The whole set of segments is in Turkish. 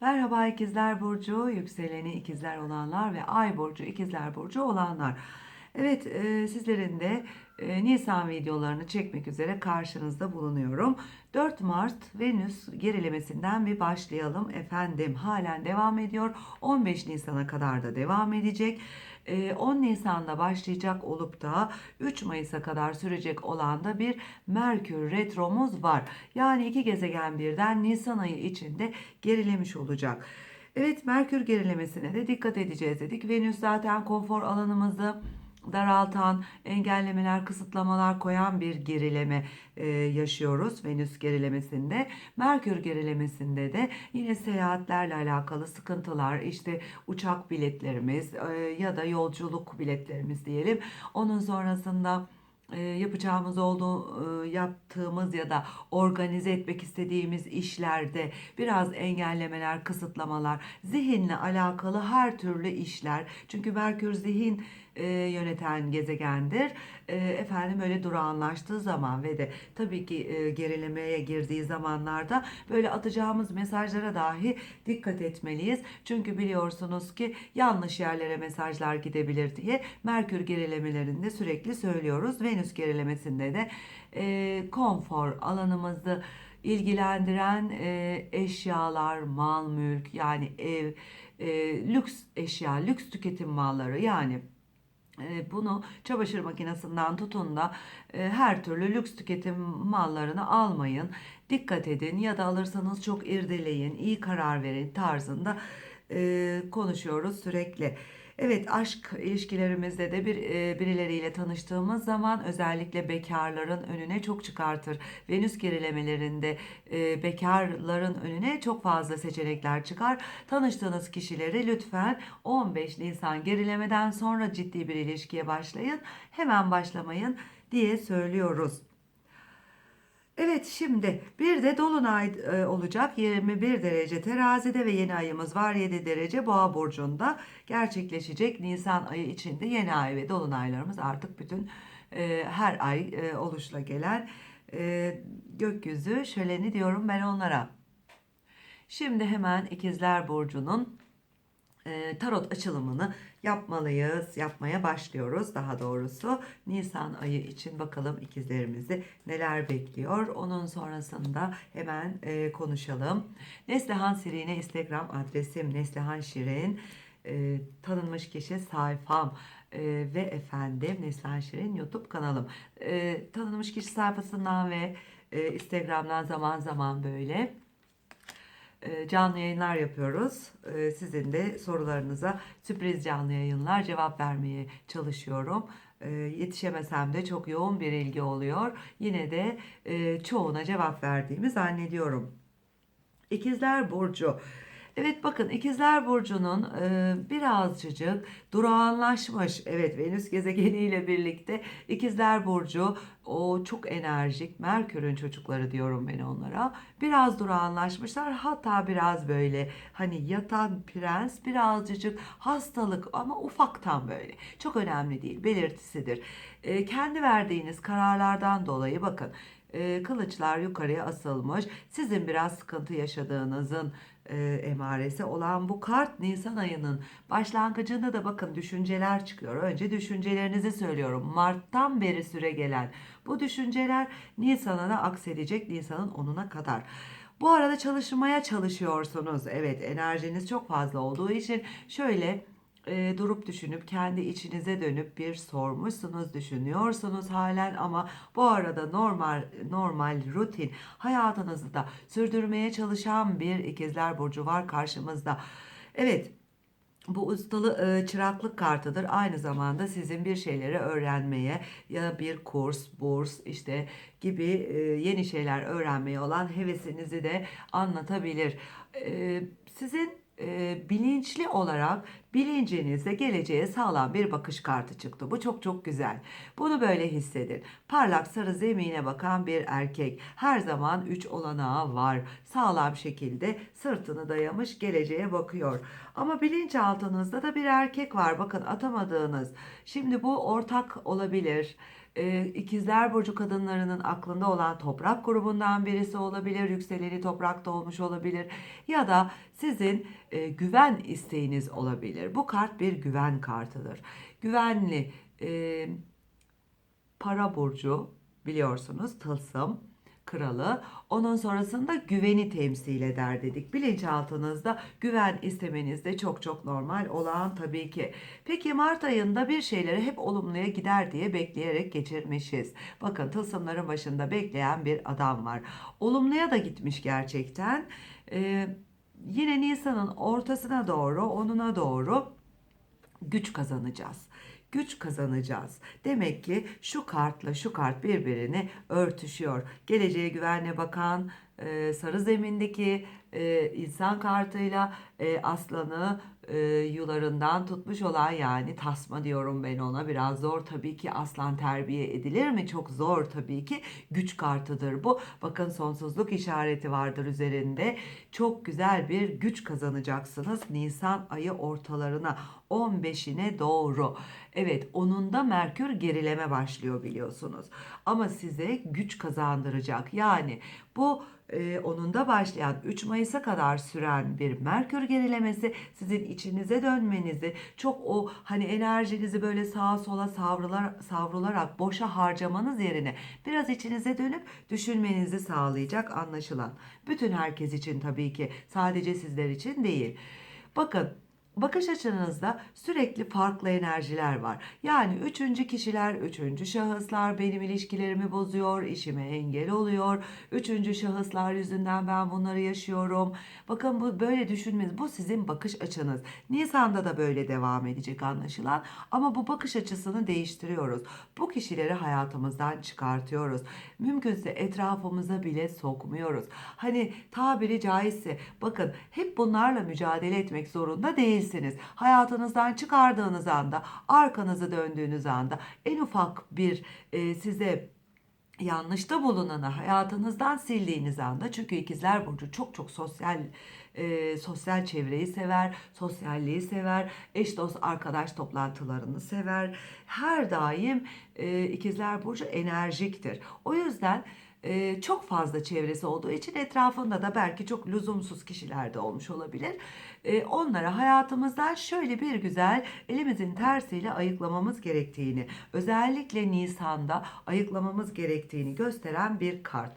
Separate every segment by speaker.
Speaker 1: Merhaba ikizler burcu, yükseleni ikizler olanlar ve ay burcu ikizler burcu olanlar. Evet, e, sizlerin de e, Nisan videolarını çekmek üzere karşınızda bulunuyorum. 4 Mart Venüs gerilemesinden bir başlayalım efendim. Halen devam ediyor. 15 Nisan'a kadar da devam edecek. E, 10 Nisan'da başlayacak olup da 3 Mayıs'a kadar sürecek olan da bir Merkür retromuz var. Yani iki gezegen birden Nisan ayı içinde gerilemiş olacak. Evet Merkür gerilemesine de dikkat edeceğiz dedik. Venüs zaten konfor alanımızı daraltan, engellemeler, kısıtlamalar koyan bir gerileme e, yaşıyoruz Venüs gerilemesinde. Merkür gerilemesinde de yine seyahatlerle alakalı sıkıntılar, işte uçak biletlerimiz e, ya da yolculuk biletlerimiz diyelim. Onun sonrasında e, yapacağımız olduğu e, yaptığımız ya da organize etmek istediğimiz işlerde biraz engellemeler, kısıtlamalar, zihinle alakalı her türlü işler. Çünkü Merkür zihin e, yöneten gezegendir. E, efendim böyle durağanlaştığı zaman ve de tabii ki e, gerilemeye girdiği zamanlarda böyle atacağımız mesajlara dahi dikkat etmeliyiz. Çünkü biliyorsunuz ki yanlış yerlere mesajlar gidebilir diye Merkür gerilemelerinde sürekli söylüyoruz. Venüs gerilemesinde de e, konfor alanımızı ilgilendiren e, eşyalar, mal, mülk yani ev, e, lüks eşya, lüks tüketim malları yani bunu çamaşır makinesinden tutun da e, her türlü lüks tüketim mallarını almayın. Dikkat edin ya da alırsanız çok irdeleyin, iyi karar verin tarzında e, konuşuyoruz sürekli. Evet aşk ilişkilerimizde de bir e, birileriyle tanıştığımız zaman özellikle bekarların önüne çok çıkartır. Venüs gerilemelerinde e, bekarların önüne çok fazla seçenekler çıkar. Tanıştığınız kişileri lütfen 15 Nisan gerilemeden sonra ciddi bir ilişkiye başlayın. Hemen başlamayın diye söylüyoruz. Evet şimdi bir de dolunay e, olacak. 21 derece terazide ve yeni ayımız var. 7 derece boğa burcunda gerçekleşecek. Nisan ayı içinde yeni ay ve dolunaylarımız artık bütün e, her ay e, oluşla gelen e, gökyüzü şöleni diyorum ben onlara. Şimdi hemen ikizler burcunun e, tarot açılımını yapmalıyız, yapmaya başlıyoruz daha doğrusu. Nisan ayı için bakalım ikizlerimizi neler bekliyor. Onun sonrasında hemen e, konuşalım. Neslihan Şirin'e Instagram adresim Neslihan Şirin. E, tanınmış kişi sayfam e, ve efendim Neslihan Şirin YouTube kanalım. E, tanınmış kişi sayfasından ve e, Instagram'dan zaman zaman böyle canlı yayınlar yapıyoruz. E, Sizin de sorularınıza sürpriz canlı yayınlar cevap vermeye çalışıyorum. E, Yetişemesem de çok yoğun bir ilgi oluyor. Yine de e, çoğuna cevap verdiğimi zannediyorum. İkizler Burcu. Evet bakın İkizler Burcu'nun e, birazcık durağanlaşmış. Evet Venüs gezegeniyle birlikte İkizler Burcu o çok enerjik Merkür'ün çocukları diyorum ben onlara. Biraz durağanlaşmışlar hatta biraz böyle hani yatan prens birazcık hastalık ama ufaktan böyle. Çok önemli değil belirtisidir. E, kendi verdiğiniz kararlardan dolayı bakın e, kılıçlar yukarıya asılmış. Sizin biraz sıkıntı yaşadığınızın e, emaresi olan bu kart Nisan ayının başlangıcında da bakın düşünceler çıkıyor. Önce düşüncelerinizi söylüyorum. Mart'tan beri süre gelen bu düşünceler Nisan'a da aksedecek Nisan'ın 10'una kadar. Bu arada çalışmaya çalışıyorsunuz. Evet enerjiniz çok fazla olduğu için şöyle e, durup düşünüp kendi içinize dönüp bir sormuşsunuz, düşünüyorsunuz halen ama bu arada normal normal rutin hayatınızı da sürdürmeye çalışan bir ikizler burcu var karşımızda. Evet. Bu ustalı e, çıraklık kartıdır. Aynı zamanda sizin bir şeyleri öğrenmeye ya bir kurs, burs işte gibi e, yeni şeyler öğrenmeye olan hevesinizi de anlatabilir. E, sizin e, bilinçli olarak bilincinize geleceğe sağlam bir bakış kartı çıktı. Bu çok çok güzel. Bunu böyle hissedin. Parlak sarı zemine bakan bir erkek. Her zaman üç olanağı var. Sağlam şekilde sırtını dayamış geleceğe bakıyor. Ama bilinçaltınızda da bir erkek var. Bakın atamadığınız. Şimdi bu ortak olabilir e, ikizler burcu kadınlarının aklında olan toprak grubundan birisi olabilir, yükseleni toprakta olmuş olabilir ya da sizin e, güven isteğiniz olabilir. Bu kart bir güven kartıdır. Güvenli e, para burcu biliyorsunuz tılsım kralı. Onun sonrasında güveni temsil eder dedik. Bilinçaltınızda güven istemeniz de çok çok normal olan tabii ki. Peki Mart ayında bir şeyleri hep olumluya gider diye bekleyerek geçirmişiz. Bakın tılsımların başında bekleyen bir adam var. Olumluya da gitmiş gerçekten. Ee, yine Nisan'ın ortasına doğru, onuna doğru güç kazanacağız. Güç kazanacağız. Demek ki şu kartla şu kart birbirini örtüşüyor. Geleceğe güvenle bakan e, sarı zemindeki e, insan kartıyla e, aslanı e, yularından tutmuş olan yani tasma diyorum ben ona biraz zor tabii ki aslan terbiye edilir mi? Çok zor tabii ki. Güç kartıdır bu. Bakın sonsuzluk işareti vardır üzerinde. Çok güzel bir güç kazanacaksınız Nisan ayı ortalarına 15'ine doğru evet onun da Merkür gerileme başlıyor biliyorsunuz ama size güç kazandıracak yani bu e, onun da başlayan 3 Mayıs'a kadar süren bir Merkür gerilemesi sizin içinize dönmenizi çok o hani enerjinizi böyle sağa sola savrular, savrularak boşa harcamanız yerine biraz içinize dönüp düşünmenizi sağlayacak anlaşılan. Bütün herkes için tabii ki sadece sizler için değil. Bakın bakış açınızda sürekli farklı enerjiler var. Yani üçüncü kişiler, üçüncü şahıslar benim ilişkilerimi bozuyor, işime engel oluyor. Üçüncü şahıslar yüzünden ben bunları yaşıyorum. Bakın bu böyle düşünmeniz, bu sizin bakış açınız. Nisan'da da böyle devam edecek anlaşılan. Ama bu bakış açısını değiştiriyoruz. Bu kişileri hayatımızdan çıkartıyoruz. Mümkünse etrafımıza bile sokmuyoruz. Hani tabiri caizse bakın hep bunlarla mücadele etmek zorunda değilsiniz. Hayatınızdan çıkardığınız anda, arkanızı döndüğünüz anda en ufak bir e, size yanlışta bulunanı hayatınızdan sildiğiniz anda çünkü ikizler burcu çok çok sosyal e, sosyal çevreyi sever, sosyalliği sever, eş dost arkadaş toplantılarını sever. Her daim e, ikizler burcu enerjiktir. O yüzden e, çok fazla çevresi olduğu için etrafında da belki çok lüzumsuz kişiler de olmuş olabilir. E, onlara hayatımızdan şöyle bir güzel elimizin tersiyle ayıklamamız gerektiğini, özellikle Nisan'da ayıklamamız gerektiğini gösteren bir kart.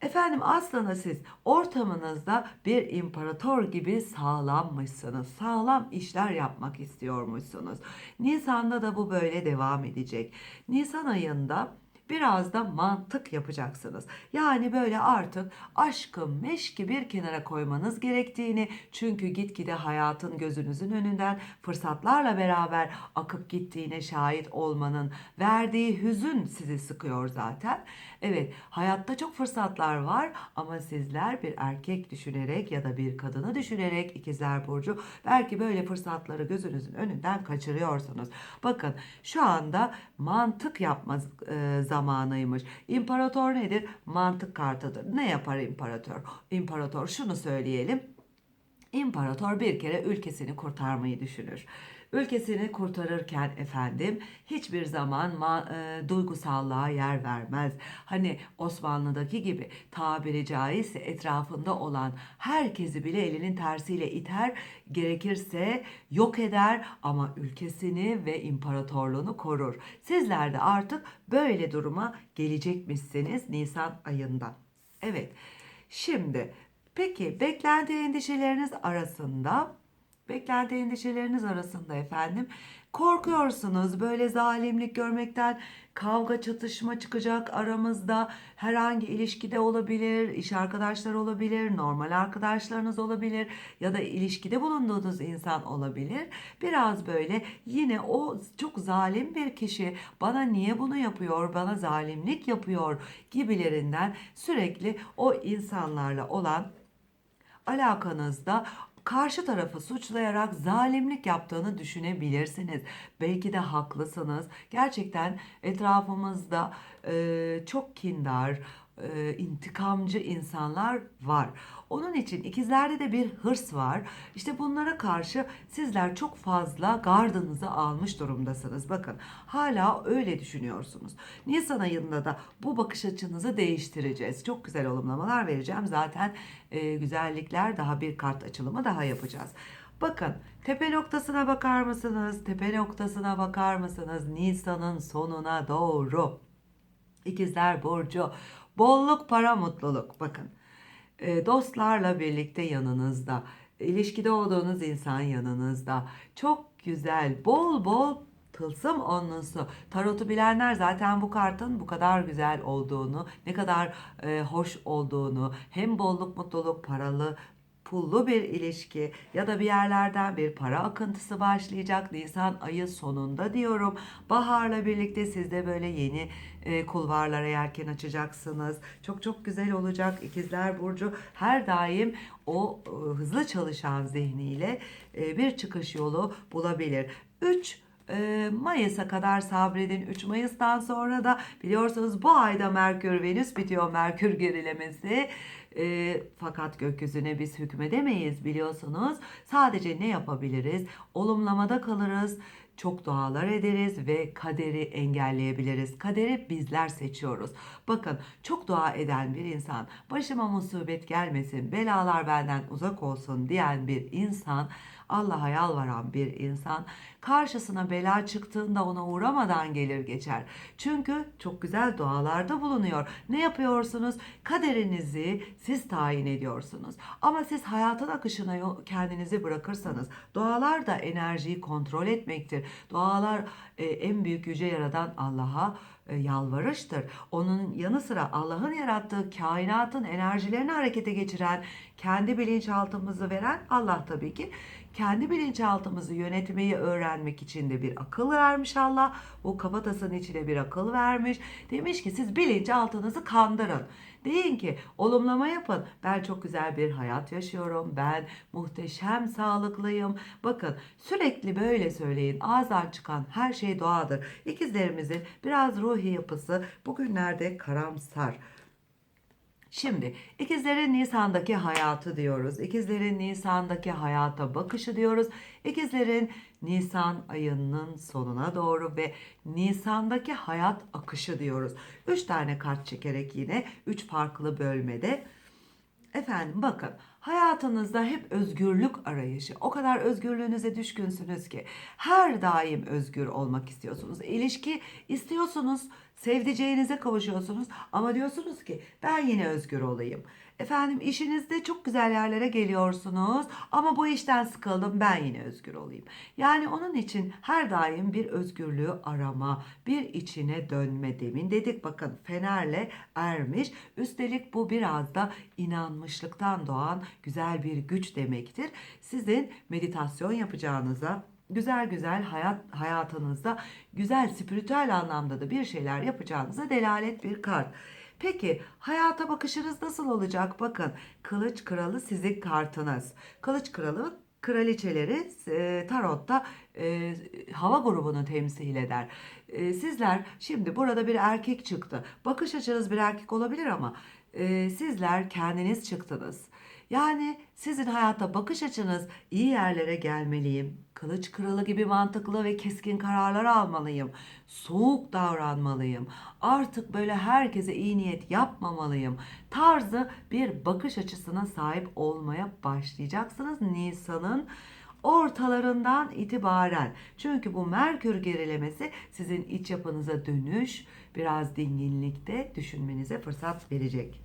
Speaker 1: Efendim aslında siz ortamınızda bir imparator gibi sağlammışsınız. Sağlam işler yapmak istiyormuşsunuz. Nisan'da da bu böyle devam edecek. Nisan ayında biraz da mantık yapacaksınız. Yani böyle artık aşkı meşki bir kenara koymanız gerektiğini çünkü gitgide hayatın gözünüzün önünden fırsatlarla beraber akıp gittiğine şahit olmanın verdiği hüzün sizi sıkıyor zaten. Evet hayatta çok fırsatlar var ama sizler bir erkek düşünerek ya da bir kadını düşünerek ikizler burcu belki böyle fırsatları gözünüzün önünden kaçırıyorsunuz. Bakın şu anda mantık yapma e, zamanıymış. İmparator nedir? Mantık kartıdır. Ne yapar imparator? İmparator şunu söyleyelim. İmparator bir kere ülkesini kurtarmayı düşünür. Ülkesini kurtarırken efendim hiçbir zaman ma- e, duygusallığa yer vermez. Hani Osmanlı'daki gibi tabiri caizse etrafında olan herkesi bile elinin tersiyle iter, gerekirse yok eder ama ülkesini ve imparatorluğunu korur. Sizler de artık böyle duruma gelecekmişsiniz Nisan ayında. Evet. Şimdi peki beklenti endişeleriniz arasında beklenti endişeleriniz arasında efendim. Korkuyorsunuz. Böyle zalimlik görmekten kavga çatışma çıkacak aramızda. Herhangi ilişkide olabilir iş arkadaşlar olabilir normal arkadaşlarınız olabilir ya da ilişkide bulunduğunuz insan olabilir. Biraz böyle yine o çok zalim bir kişi bana niye bunu yapıyor bana zalimlik yapıyor gibilerinden sürekli o insanlarla olan alakanızda karşı tarafı suçlayarak zalimlik yaptığını düşünebilirsiniz. Belki de haklısınız. Gerçekten etrafımızda e, çok kindar, e, intikamcı insanlar var. Onun için ikizlerde de bir hırs var. İşte bunlara karşı sizler çok fazla gardınızı almış durumdasınız. Bakın hala öyle düşünüyorsunuz. Nisan ayında da bu bakış açınızı değiştireceğiz. Çok güzel olumlamalar vereceğim. Zaten e, güzellikler daha bir kart açılımı daha yapacağız. Bakın tepe noktasına bakar mısınız? Tepe noktasına bakar mısınız? Nisan'ın sonuna doğru. İkizler Burcu. Bolluk, para, mutluluk. Bakın. E, dostlarla birlikte yanınızda. İlişkide olduğunuz insan yanınızda. Çok güzel, bol bol tılsım onlusu. Tarotu bilenler zaten bu kartın bu kadar güzel olduğunu, ne kadar e, hoş olduğunu, hem bolluk, mutluluk, paralı, pullu bir ilişki ya da bir yerlerden bir para akıntısı başlayacak Nisan ayı sonunda diyorum. Baharla birlikte siz de böyle yeni e, kulvarlara yelken açacaksınız. Çok çok güzel olacak. İkizler Burcu her daim o e, hızlı çalışan zihniyle e, bir çıkış yolu bulabilir. 3 e, Mayıs'a kadar sabredin. 3 Mayıs'tan sonra da biliyorsunuz bu ayda Merkür Venüs bitiyor Merkür gerilemesi. E, fakat gökyüzüne biz hükmedemeyiz biliyorsunuz. Sadece ne yapabiliriz? Olumlamada kalırız. Çok dualar ederiz ve kaderi engelleyebiliriz. Kaderi bizler seçiyoruz. Bakın çok dua eden bir insan, başıma musibet gelmesin, belalar benden uzak olsun diyen bir insan, Allah'a yalvaran bir insan karşısına bela çıktığında ona uğramadan gelir geçer. Çünkü çok güzel dualarda bulunuyor. Ne yapıyorsunuz? Kaderinizi siz tayin ediyorsunuz. Ama siz hayatın akışına kendinizi bırakırsanız dualar da enerjiyi kontrol etmektir. Dualar e, en büyük yüce yaradan Allah'a e, yalvarıştır. Onun yanı sıra Allah'ın yarattığı kainatın enerjilerini harekete geçiren, kendi bilinçaltımızı veren Allah tabii ki. Kendi bilinçaltımızı yönetmeyi öğrenmek için de bir akıl vermiş Allah. O kafatasının içine bir akıl vermiş. Demiş ki siz bilinçaltınızı kandırın. Deyin ki olumlama yapın. Ben çok güzel bir hayat yaşıyorum. Ben muhteşem sağlıklıyım. Bakın sürekli böyle söyleyin. Ağızdan çıkan her şey doğadır. İkizlerimizin biraz ruhi yapısı bugünlerde karamsar. Şimdi ikizlerin Nisan'daki hayatı diyoruz. İkizlerin Nisan'daki hayata bakışı diyoruz. İkizlerin Nisan ayının sonuna doğru ve Nisan'daki hayat akışı diyoruz. Üç tane kart çekerek yine üç farklı bölmede Efendim bakın hayatınızda hep özgürlük arayışı. O kadar özgürlüğünüze düşkünsünüz ki her daim özgür olmak istiyorsunuz. İlişki istiyorsunuz, sevdiceğinize kavuşuyorsunuz ama diyorsunuz ki ben yine özgür olayım. Efendim işinizde çok güzel yerlere geliyorsunuz ama bu işten sıkıldım ben yine özgür olayım. Yani onun için her daim bir özgürlüğü arama, bir içine dönme demin dedik bakın fenerle ermiş. Üstelik bu biraz da inanmışlıktan doğan güzel bir güç demektir. Sizin meditasyon yapacağınıza güzel güzel hayat hayatınızda güzel spiritüel anlamda da bir şeyler yapacağınıza delalet bir kart. Peki hayata bakışınız nasıl olacak? Bakın Kılıç Kralı sizin kartınız. Kılıç Kralı kraliçeleri e, tarotta e, hava grubunu temsil eder. E, sizler şimdi burada bir erkek çıktı. Bakış açınız bir erkek olabilir ama e, sizler kendiniz çıktınız. Yani sizin hayatta bakış açınız iyi yerlere gelmeliyim. Kılıç kralı gibi mantıklı ve keskin kararlar almalıyım. Soğuk davranmalıyım. Artık böyle herkese iyi niyet yapmamalıyım. Tarzı bir bakış açısına sahip olmaya başlayacaksınız Nisan'ın ortalarından itibaren. Çünkü bu Merkür gerilemesi sizin iç yapınıza dönüş, biraz dinginlikte düşünmenize fırsat verecek.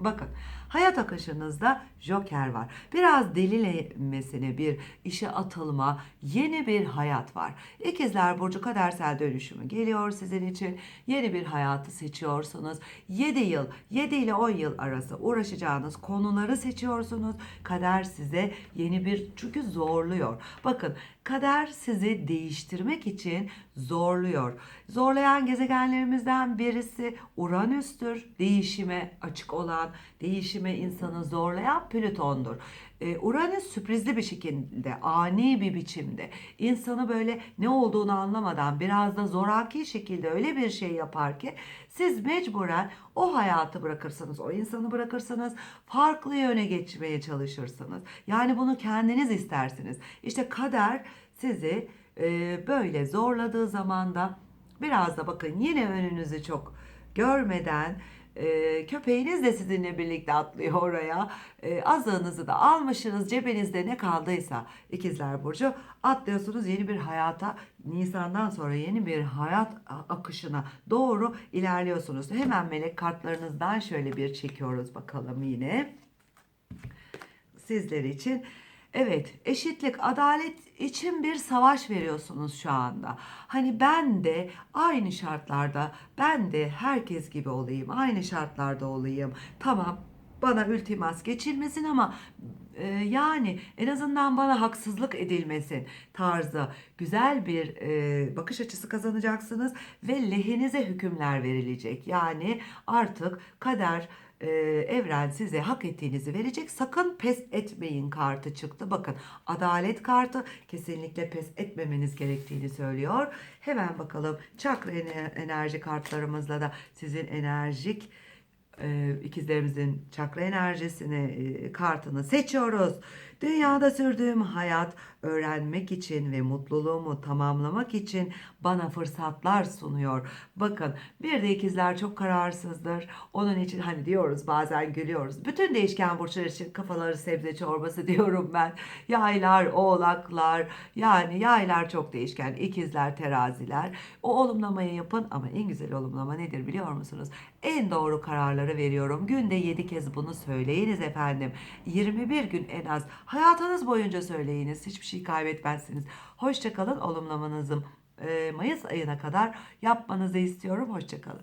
Speaker 1: Bakın hayat akışınızda joker var. Biraz delilemesine bir işe atılma, yeni bir hayat var. İkizler Burcu kadersel dönüşümü geliyor sizin için. Yeni bir hayatı seçiyorsunuz. 7 yıl, 7 ile 10 yıl arası uğraşacağınız konuları seçiyorsunuz. Kader size yeni bir çünkü zorluyor. Bakın kader sizi değiştirmek için zorluyor. Zorlayan gezegenlerimizden birisi Uranüs'tür. Değişime açık olan, değişime insanı zorlayan Plüton'dur. E, Uranüs sürprizli bir şekilde, ani bir biçimde insanı böyle ne olduğunu anlamadan biraz da zoraki şekilde öyle bir şey yapar ki siz mecburen o hayatı bırakırsınız, o insanı bırakırsınız, farklı yöne geçmeye çalışırsınız. Yani bunu kendiniz istersiniz. İşte kader sizi e, böyle zorladığı zaman da biraz da bakın yine önünüzü çok görmeden e, köpeğiniz de sizinle birlikte atlıyor oraya. E, azığınızı da almışsınız cebinizde ne kaldıysa ikizler burcu atlıyorsunuz yeni bir hayata Nisan'dan sonra yeni bir hayat akışına doğru ilerliyorsunuz. Hemen melek kartlarınızdan şöyle bir çekiyoruz bakalım yine sizler için. Evet, eşitlik, adalet için bir savaş veriyorsunuz şu anda. Hani ben de aynı şartlarda, ben de herkes gibi olayım, aynı şartlarda olayım. Tamam, bana ultimas geçilmesin ama e, yani en azından bana haksızlık edilmesin tarzı güzel bir e, bakış açısı kazanacaksınız ve lehinize hükümler verilecek. Yani artık kader e, evren size hak ettiğinizi verecek. Sakın pes etmeyin kartı çıktı. Bakın adalet kartı kesinlikle pes etmemeniz gerektiğini söylüyor. Hemen bakalım çakra ener- enerji kartlarımızla da sizin enerjik e, ikizlerimizin çakra enerjisini e, kartını seçiyoruz. Dünyada sürdüğüm hayat öğrenmek için ve mutluluğumu tamamlamak için bana fırsatlar sunuyor. Bakın bir de ikizler çok kararsızdır. Onun için hani diyoruz bazen gülüyoruz. Bütün değişken burçlar için kafaları sebze çorbası diyorum ben. Yaylar, oğlaklar yani yaylar çok değişken. ikizler, teraziler. O olumlamayı yapın ama en güzel olumlama nedir biliyor musunuz? En doğru kararları veriyorum. Günde 7 kez bunu söyleyiniz efendim. 21 gün en az. Hayatınız boyunca söyleyiniz. Hiçbir şey kaybetmezsiniz. Hoşçakalın. Olumlamanızı e, Mayıs ayına kadar yapmanızı istiyorum. Hoşçakalın.